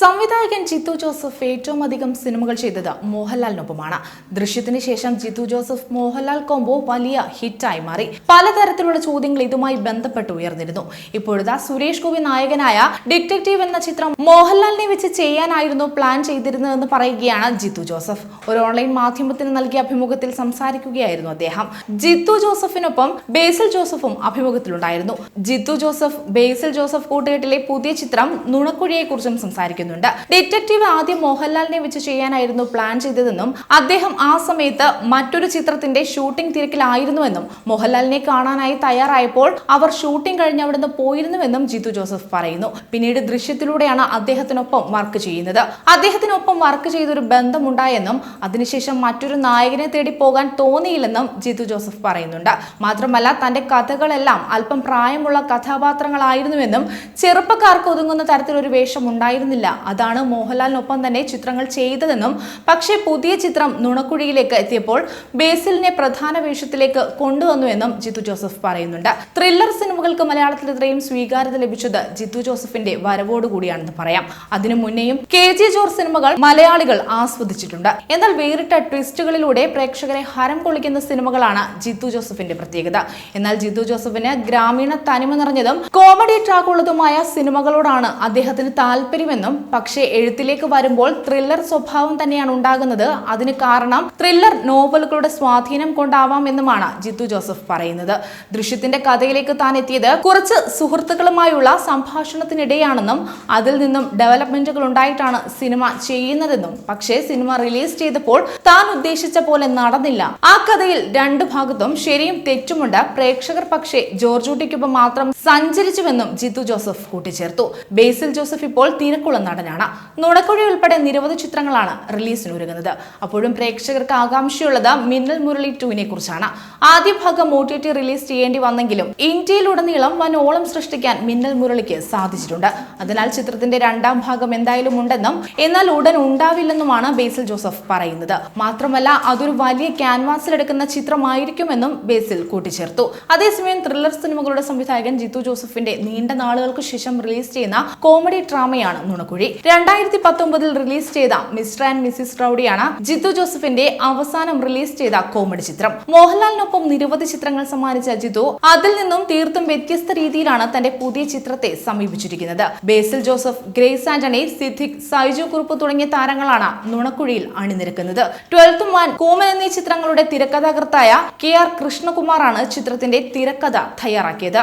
സംവിധായകൻ ജിത്തു ജോസഫ് ഏറ്റവും അധികം സിനിമകൾ ചെയ്തത് മോഹൻലാലിനൊപ്പമാണ്. ദൃശ്യത്തിന് ശേഷം ജിത്തു ജോസഫ് മോഹൻലാൽ കോംബോ വലിയ ഹിറ്റായി മാറി. പലതരത്തിലുള്ള ചോദ്യങ്ങൾ ഇതുമായി ബന്ധപ്പെട്ട് ഉയർന്നിരുന്നു. ഇപ്പോഴത്തെ സുരേഷ് ഗോപി നായകനായ ഡിറ്റക്റ്റീവ് എന്ന ചിത്രം മോഹൻലാലിനെ വെച്ച് ചെയ്യാനായിരുന്നു പ്ലാൻ ചെയ്തിരുന്നതെന്ന് പറയുകയാണ് ജിത്തു ജോസഫ്. ഒരു ഓൺലൈൻ മാധ്യമത്തിന് നൽകിയ അഭിമുഖത്തിൽ സംസാരിക്കുകയായിരുന്നു അദ്ദേഹം. ജിത്തു ജോസഫിനൊപ്പം ബേസിൽ ജോസഫും അഭിമുഖത്തിലുണ്ടായിരുന്നു. ജിത്തു ജോസഫ് ബേസിൽ ജോസഫ് കൂട്ടുകെട്ടിലെ പുതിയ ചിത്രം നുണക്കുഴിയെ കുറിച്ചും സംസാരിക്കുന്നുണ്ട് ഡിറ്റക്റ്റീവ് ആദ്യം മോഹൻലാലിനെ വെച്ച് ചെയ്യാനായിരുന്നു പ്ലാൻ ചെയ്തതെന്നും അദ്ദേഹം ആ സമയത്ത് മറ്റൊരു ചിത്രത്തിന്റെ ഷൂട്ടിംഗ് തിരക്കിലായിരുന്നുവെന്നും മോഹൻലാലിനെ കാണാനായി തയ്യാറായപ്പോൾ അവർ ഷൂട്ടിംഗ് കഴിഞ്ഞ് അവിടുന്ന് പോയിരുന്നുവെന്നും ജിത്തു ജോസഫ് പറയുന്നു. പിന്നീട് ദൃശ്യത്തിലൂടെയാണ് അദ്ദേഹത്തിനൊപ്പം വർക്ക് ചെയ്യുന്നത്. അദ്ദേഹത്തിനൊപ്പം വർക്ക് ചെയ്തൊരു ബന്ധമുണ്ടായെന്നും അതിനുശേഷം മറ്റൊരു നായകനെ തേടി പോകാൻ തോന്നിയില്ലെന്നും ജിത്തു ജോസഫ് പറയുന്നുണ്ട്. മാത്രമല്ല തന്റെ കഥകളെല്ലാം അല്പം പ്രായമുള്ള കഥാപാത്രങ്ങളായിരുന്നുവെന്നും ചെറുപ്പക്കാർക്ക് ഒതുങ്ങുന്ന തരത്തിലൊരു വേഷം ഉണ്ടായിരുന്നില്ല അതാണ് മോഹൻലാലിനൊപ്പം തന്നെ ചിത്രങ്ങൾ ചെയ്തതെന്നും പക്ഷേ പുതിയ ചിത്രം നുണക്കുഴിയിലേക്ക് എത്തിയപ്പോൾ ബേസിലിനെ പ്രധാന വേഷത്തിലേക്ക് കൊണ്ടുവന്നുവെന്നും ജിത്തു ജോസഫ് പറയുന്നുണ്ട്. ത്രില്ലർ സിനിമകൾക്ക് മലയാളത്തിൽ ഇത്രയും സ്വീകാര്യത ലഭിച്ചത് ജിത്തു ജോസഫിന്റെ വരവോടുകൂടിയാണെന്ന് പറയാം. അതിനു മുന്നേയും കെ ജി ജോർജ് സിനിമകൾ മലയാളികൾ ആസ്വദിച്ചിട്ടുണ്ട്. എന്നാൽ വേറിട്ട ട്വിസ്റ്റുകളിലൂടെ പ്രേക്ഷകരെ ഹരം കൊള്ളിക്കുന്ന സിനിമകളാണ് ജിത്തു ജോസഫിന്റെ പ്രത്യേകത. എന്നാൽ ജിത്തു ജോസഫിന് ഗ്രാമീണ തനിമ നിറഞ്ഞതും കോമഡി ട്രാക്കുള്ളതുമായ സിനിമകളോടാണ് അദ്ദേഹത്തിന് താല്പര്യമെന്നും പക്ഷേ എഴുത്തിലേക്ക് വരുമ്പോൾ ത്രില്ലർ സ്വഭാവം തന്നെയാണ് ഉണ്ടാകുന്നത്. അതിന് കാരണം ത്രില്ലർ നോവലുകളുടെ സ്വാധീനം കൊണ്ടാവാം എന്നുമാണ് ജിത്തു ജോസഫ് പറയുന്നത്. ദൃശ്യത്തിന്റെ കഥയിലേക്ക് താൻ എത്തിയത് കുറച്ച് സുഹൃത്തുക്കളുമായുള്ള സംഭാഷണത്തിനിടെയാണെന്നും അതിൽ നിന്നും ഡെവലപ്മെന്റുകൾ ഉണ്ടായിട്ടാണ് സിനിമ ചെയ്യുന്നതെന്നും. പക്ഷേ സിനിമ റിലീസ് ചെയ്തപ്പോൾ താൻ ഉദ്ദേശിച്ച പോലെ നടന്നില്ല. ആ കഥയിൽ രണ്ടു ഭാഗത്തും ശരിയും തെറ്റുമുണ്ട്. പ്രേക്ഷകർ പക്ഷേ ജോർജൂട്ടിക്കൊപ്പം മാത്രം സഞ്ചരിച്ചുവെന്നും ജിത്തു ജോസഫ് കൂട്ടിച്ചേർത്തു. ബേസിൽ ജോസഫ് ഇപ്പോൾ തിരക്കുള്ള നടനാണ് നുണക്കുഴി ഉൾപ്പെടെ നിരവധി ചിത്രങ്ങളാണ് റിലീസിനൊരുങ്ങുന്നത്. അപ്പോഴും പ്രേക്ഷകർക്ക് ആകാംക്ഷയുള്ളത് മിന്നൽ മുരളി ടുവിനെ കുറിച്ചാണ്. ആദ്യ ഭാഗം ഒ ടി ടി റിലീസ് ചെയ്യേണ്ടി വന്നെങ്കിലും ഇന്ത്യയിലുടനീളം വനോളം സൃഷ്ടിക്കാൻ മിന്നൽ മുരളിക്ക് സാധിച്ചിട്ടുണ്ട്. അതിനാൽ ചിത്രത്തിന്റെ രണ്ടാം ഭാഗം എന്തായാലും ഉണ്ടെന്നും എന്നാൽ ഉടൻ ഉണ്ടാവില്ലെന്നുമാണ് ബേസിൽ ജോസഫ് പറയുന്നത്. മാത്രമല്ല അതൊരു വലിയ ക്യാൻവാസിലെടുക്കുന്ന ചിത്രമായിരിക്കുമെന്നും ബേസിൽ കൂട്ടിച്ചേർത്തു. അതേസമയം ത്രില്ലർ സിനിമകളുടെ സംവിധായകൻ ജിത്തു ജോസഫിന്റെ നീണ്ട നാളുകൾക്ക് ശേഷം റിലീസ് ചെയ്യുന്ന കോമഡി ഡ്രാമയാണ് നുണക്കുഴി. രണ്ടായിരത്തി പത്തൊമ്പതിൽ റിലീസ് ചെയ്ത മിസ്റ്റർ ആൻഡ് മിസിസ് റൌഡിയാണ് ജിത്തു ജോസഫിന്റെ അവസാനം റിലീസ് ചെയ്ത കോമഡി ചിത്രം. മോഹൻലാലിനൊപ്പം നിരവധി ചിത്രങ്ങൾ സമ്മാനിച്ച ജിത്തു അതിൽ നിന്നും തീർത്തും വ്യത്യസ്ത രീതിയിലാണ് തന്റെ പുതിയ ചിത്രത്തെ സമീപിച്ചിരിക്കുന്നത്. ബേസിൽ ജോസഫ് ഗ്രേസ് ആന്റണി സിദ്ദിഖ് സൈജു കുറുപ്പ് തുടങ്ങിയ താരങ്ങളാണ് നുണക്കുഴിയിൽ അണിനിരക്കുന്നത്. ട്വൽത്ത് മാൻ കോമൻ എന്നീ ചിത്രങ്ങളുടെ തിരക്കഥാകൃത്തായ കെ ആർ കൃഷ്ണകുമാറാണ് ചിത്രത്തിന്റെ തിരക്കഥ തയ്യാറാക്കിയത്.